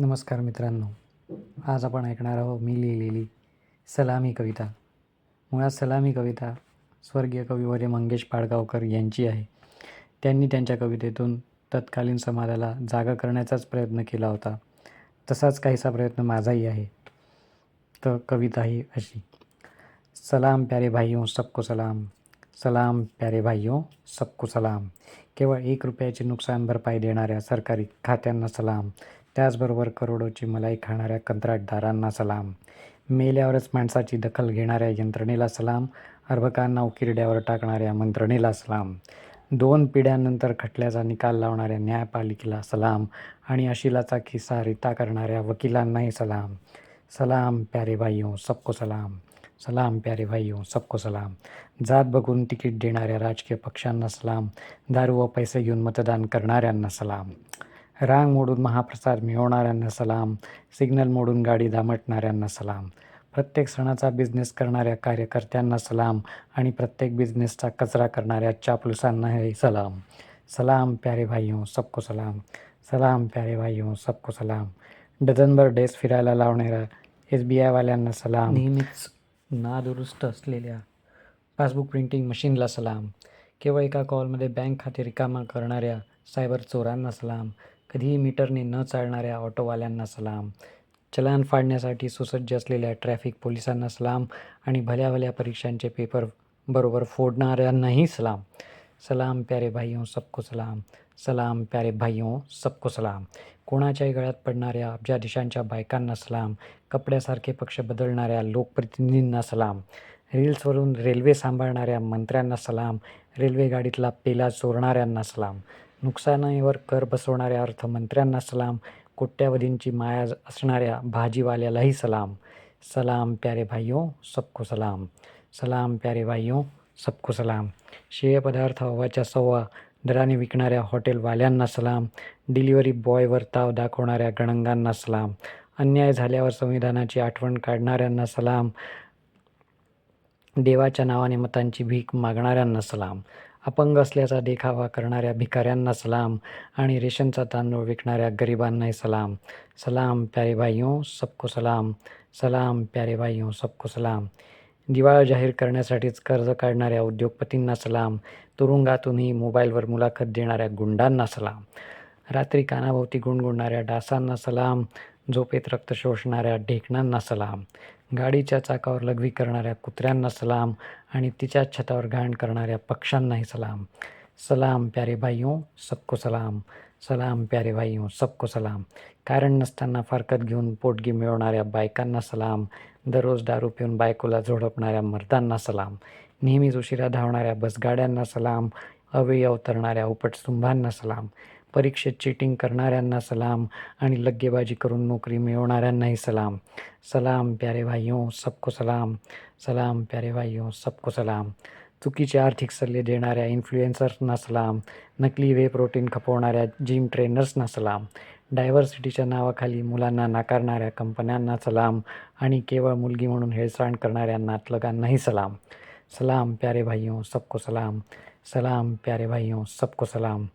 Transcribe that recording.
नमस्कार मित्रांनो. आज आपण ऐकणार आहोत मी लिहिलेली सलामी कविता. मुळात सलामी कविता स्वर्गीय कविवर्य मंगेश पाडगावकर यांची आहे. त्यांनी त्यांच्या कवितेतून तत्कालीन समाजाला जागा करण्याचाच प्रयत्न केला होता. तसाच काहीसा प्रयत्न माझाही आहे. तर कविता ही अशी. सलाम प्यारे भाइयों सबको सलाम. सलाम प्यारे भाइयों सबको सलाम. केवळ एक रुपयाची नुकसान भरपाई देणाऱ्या सरकारी खात्यांना सलाम. त्याचबरोबर करोडोची मलाई खाणाऱ्या कंत्राटदारांना सलाम. मेल्यावरच माणसाची दखल घेणाऱ्या यंत्रणेला सलाम. अर्भकांना उकिरड्यावर टाकणाऱ्या मंत्रणेला सलाम. दोन पिढ्यांनंतर खटल्याचा निकाल लावणाऱ्या न्यायपालिकेला सलाम आणि अशिलाचा खिस्सा रिता करणाऱ्या वकिलांनाही सलाम. सलाम प्यारे भाईयों सबको सलाम. सलाम प्यारे भाईयों सबको सलाम. जात बघून तिकीट देणाऱ्या राजकीय पक्षांना सलाम. दारू व पैसे घेऊन मतदान करणाऱ्यांना सलाम. रांग मोडून महाप्रसाद मिळवणाऱ्यांना सलाम सिग्नल मोडून गाडी दामटणाऱ्यांना सलाम प्रत्येक सणाचा बिझनेस करणाऱ्या कार्यकर्त्यांना सलाम आणि प्रत्येक बिझनेसचा कचरा करणाऱ्या चापलुसांनाही सलाम. सलाम प्यारे भाईयों सबको सलाम. सलाम प्यारे भाइयों सबको सलाम. डझनभर डेस फिरायला लावणाऱ्या एस बी आयवाल्यांना सलाम. नेहमीच नादुरुस्त असलेल्या पासबुक प्रिंटिंग मशीनला सलाम. केवळ एका कॉलमध्ये बँक खाते रिकामा करणाऱ्या सायबर चोरांना सलाम. कधीही मीटरने न चालणाऱ्या ऑटोवाल्यांना सलाम. चलान फाडण्यासाठी सुसज्ज असलेल्या ट्रॅफिक पोलिसांना सलाम आणि भल्या भल्या परीक्षांचे पेपर बरोबर फोडणाऱ्यांनाही सलाम. सलाम प्यारे भाइयों सबको सलाम. सलाम प्यारे भाइयों सबको सलाम. कोणाच्याही गळ्यात पडणाऱ्या अब्जाधीशांच्या बायकांना सलाम. कपड्यासारखे पक्ष बदलणाऱ्या लोकप्रतिनिधींना सलाम. रील्सवरून रेल्वे सांभाळणाऱ्या मंत्र्यांना सलाम. रेल्वे गाडीतला पेला चोरणाऱ्यांना सलाम. नुकसानीवर कर बसवणाऱ्या अर्थमंत्र्यांना सलाम. कोट्यावधींची माया असणाऱ्या भाजीवाल्यालाही सलाम. सलाम प्यारे भाइयों सबको सलाम. सलाम प्यारे भाइयों सबको सलाम. शेय पदार्थ हवाच्या सव्वा दराने विकणाऱ्या हॉटेलवाल्यांना सलाम. डिलिव्हरी बॉयवर ताव दाखवणाऱ्या गणंगांना सलाम. अन्याय झाल्यावर संविधानाची आठवण काढणाऱ्यांना सलाम. देवाच्या नावाने मतांची भीक मागणाऱ्यांना सलाम. अपंग असल्याचा देखावा करणाऱ्या भिकाऱ्यांना सलाम आणि रेशनचा तांदूळ विकणाऱ्या गरिबांनाही सलाम. सलाम प्यारे भाइयों सबको सलाम. सलाम प्यारे भाइयों सबको सलाम. दिवाळ जाहीर करण्यासाठीच कर्ज काढणाऱ्या उद्योगपतींना सलाम. तुरुंगातूनही मोबाईलवर मुलाखत देणाऱ्या गुंडांना सलाम. रात्री कानाभोवती गुणगुणणाऱ्या डासांना सलाम. झोपेत रक्त शोषणाऱ्या ढेकणांना सलाम. गाडीच्या चाकावर लघवी करणाऱ्या कुत्र्यांना सलाम आणि तिच्या छतावर घाण करणाऱ्या पक्ष्यांनाही सलाम. सलाम प्यारे भाइयों सबको सलाम. सलाम प्यारे भाइयों सबको सलाम. कारण नसताना फारकत घेऊन पोटगी मिळवणाऱ्या बायकांना सलाम. दररोज दारू पिऊन बायकोला झोडपणाऱ्या मर्दांना सलाम. नेहमीच उशिरा धावणाऱ्या बसगाड्यांना सलाम. अवयव तरणाऱ्या उपटसुंभांना सलाम. परीक्षेत चिटिंग करणाऱ्यांना सलाम आणि लग्गेबाजी करून नोकरी मिळवणाऱ्यांनाही सलाम. सलाम प्यारे भाइयों सबको सलाम. सलाम प्यारे भाइयों सबको सलाम. चुकीचे आर्थिक सल्ले देणाऱ्या इन्फ्लुएन्सर्सना सलाम. नकली वे प्रोटीन खपवणाऱ्या जिम ट्रेनर्सना सलाम. डायव्हर्सिटीच्या नावाखाली मुलांना नाकारणाऱ्या कंपन्यांना सलाम आणि केवळ मुलगी म्हणून हेळसांड करणाऱ्या नातलगांनाही सलाम. सलाम प्यारे भाइयों सबको सलाम. सलाम प्यारे भाइयों सबको सलाम.